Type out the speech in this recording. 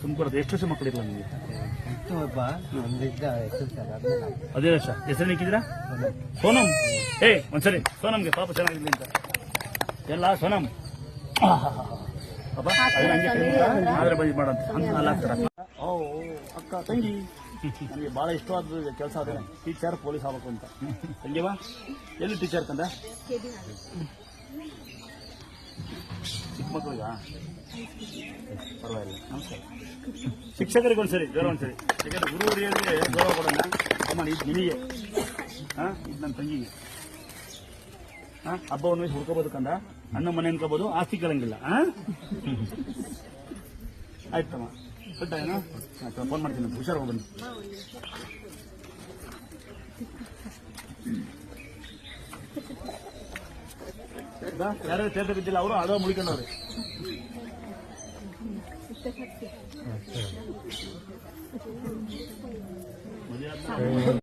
ತುಮಕೂರದ ಎಷ್ಟು ವರ್ಷ ಮಕ್ಕಳಿಲ್ಲ ನಿಮಗೆ? ಇತ್ತು ಒಬ್ಬ ಒಂದಿದ್ದ ಹೆಸರು ಸರ್ ಅದೇ ವರ್ಷ. ಹೆಸರು ಇಕ್ಕಿದ್ರಾ ಸೋನಮ್ ಏ ಒಂದ್ಸರಿ. ಸೋನಮ್ಗೆ ಪಾಪ ಚೆನ್ನಾಗಿರ್ಲಿ ಅಂತ. ಎಲ್ಲ ಸೋನಮ್ ಅಕ್ಕ ತಂಗಿ. ನನಗೆ ಬಹಳ ಇಷ್ಟವಾದ ಕೆಲಸ ಆದ್ರೆ ಟೀಚರ್ ಪೊಲೀಸ್ ಆಗ್ಬೇಕು ಅಂತ. ತಂಗಿವಾ ಎಲ್ಲಿ ಟೀಚರ್ ತಂದ? ಚಿಕ್ಕ ಮಕ್ಕಳಿಗ ಪರವಾಗಿಲ್ಲ ನಮಸ್ಕಾರ. ಶಿಕ್ಷಕರಿಗೆ ಒಂದ್ಸರಿ ಗೌರವ ಒಂದ್ಸರಿ ಯಾಕಂದ್ರೆ ಗುರು ಹಿರಿಯರಿಗೆ ಗೌರವ ಕೊಡೋಣ ಅಮ್ಮ, ಇದು ನಿನಗೆ ಹಾ, ಇದು ನನ್ನ ತಂಗಿಗೆ. ಹಾ, ಹಬ್ಬವನ್ನು ಹುಡ್ಕೋಬೋದು ಕಂದ. ಅಣ್ಣ ಮನೆ ಅನ್ಕೋಬೋದು, ಆಸ್ತಿ ಕೇಳಂಗಿಲ್ಲ. ಹಾ? ಆಯ್ತಮ್ಮ ಬಿಟ್ಟ ಏನೋ? ಆಯ್ತು ಫೋನ್ ಮಾಡ್ತೀನಿ ಹುಷಾರು ಬನ್ನಿ ಯಾರು ತೀರ್ಥ ಬಿದ್ದಿಲ್ಲ ಅವರು ಅದೋ ಮುಳಿಕೊಂಡವ್ರೆ. দেখাচ্ছি। আচ্ছা।